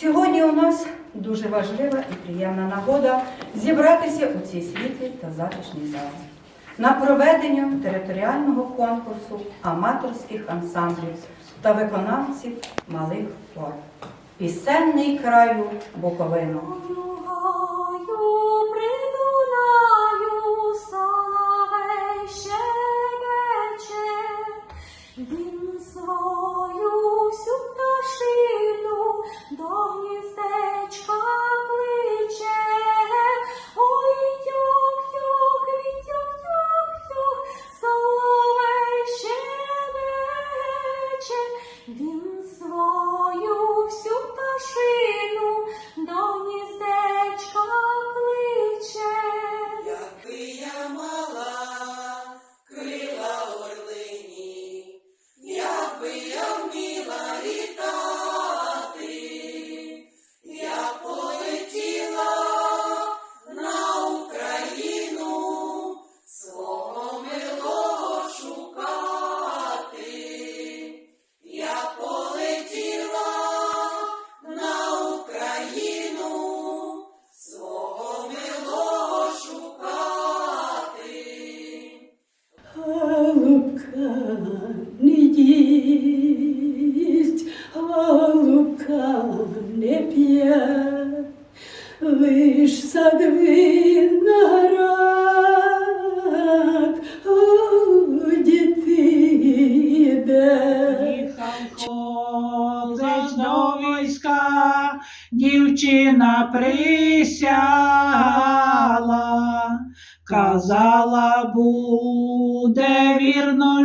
Сьогодні у нас дуже важлива і приємна нагода зібратися у цій світлій та затишній залі на проведення територіального конкурсу аматорських ансамблів та виконавців малих форм. Пісенний краю Буковину. Не їсть, голубка не п'є, лиш садви наград у діти йде. Ходить до війська, дівчина присяла, казала, буде вірно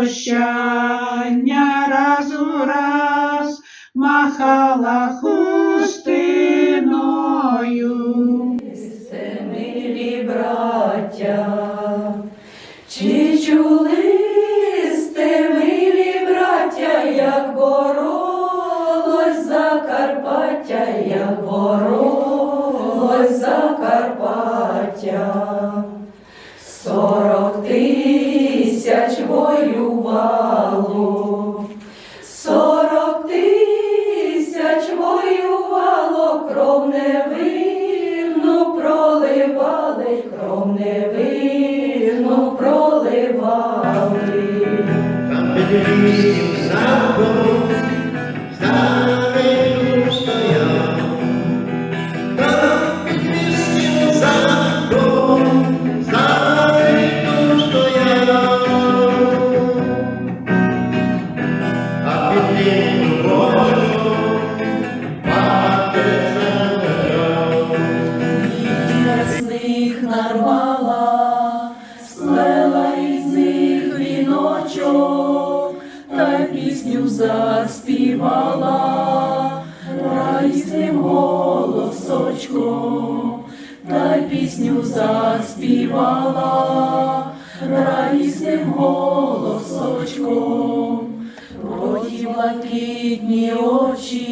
прощання раз у раз махала хустиною. Сте, милі браття, чи чули сте, милі браття, як боролось Закарпаття, як воювало, сорок тисяч воювало, кров невинну проливали, кров невинну проливали. Там Бедрівським замком старий заспівала, радісним голосочком, та й пісню заспівала, радісним голосочком. Про ті блакитні очі,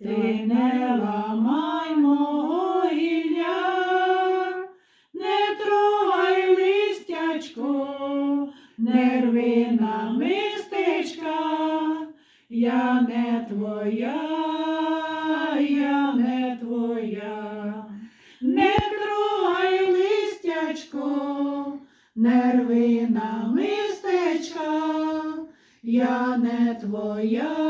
ти не ламай мого гілля, не трогай листячко, не рви на мистечка, я не твоя, я не твоя, не трогай листячко, не рви на мистечка, я не твоя,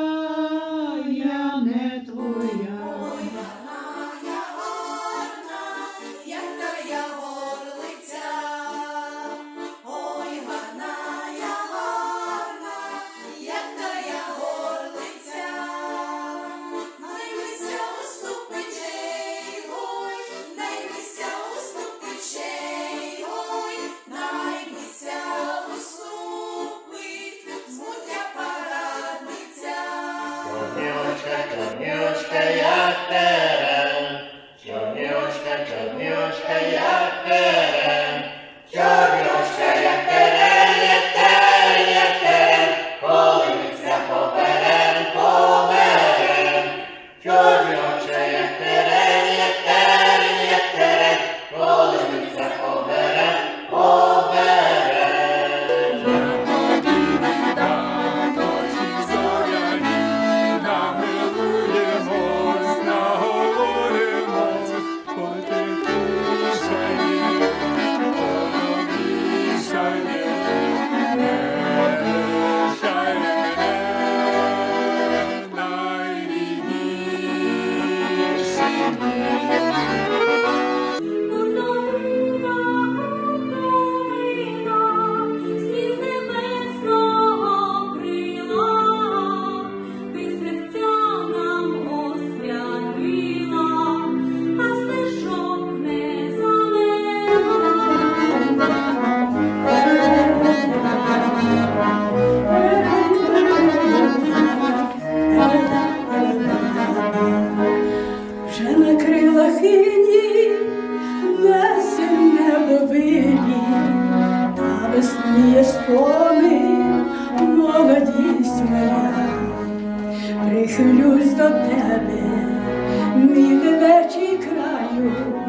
Хилюсь до тебе, мій дивечий краю.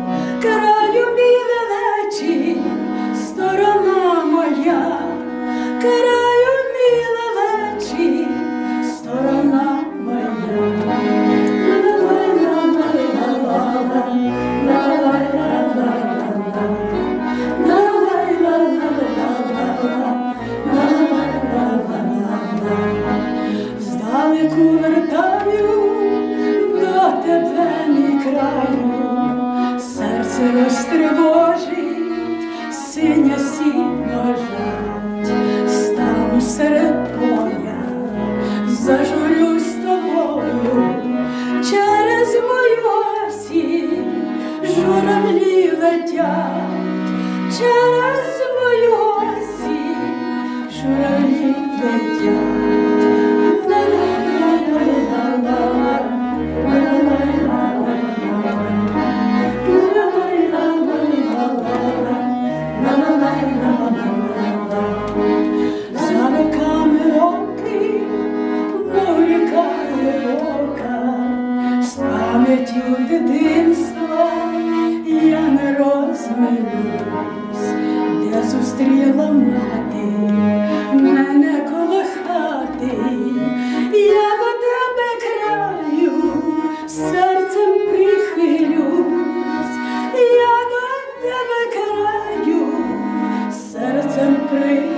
гуляю, серце розтривожить, синя сіно жать, стану серед поля, з тобою. Через мою осінь журавлі летять, через мою осінь журавлі летять. минулось, де зустріла мати, мене колохати, я до тебе краю, серцем прихилюсь, я до тебе краю, серцем прихилюсь.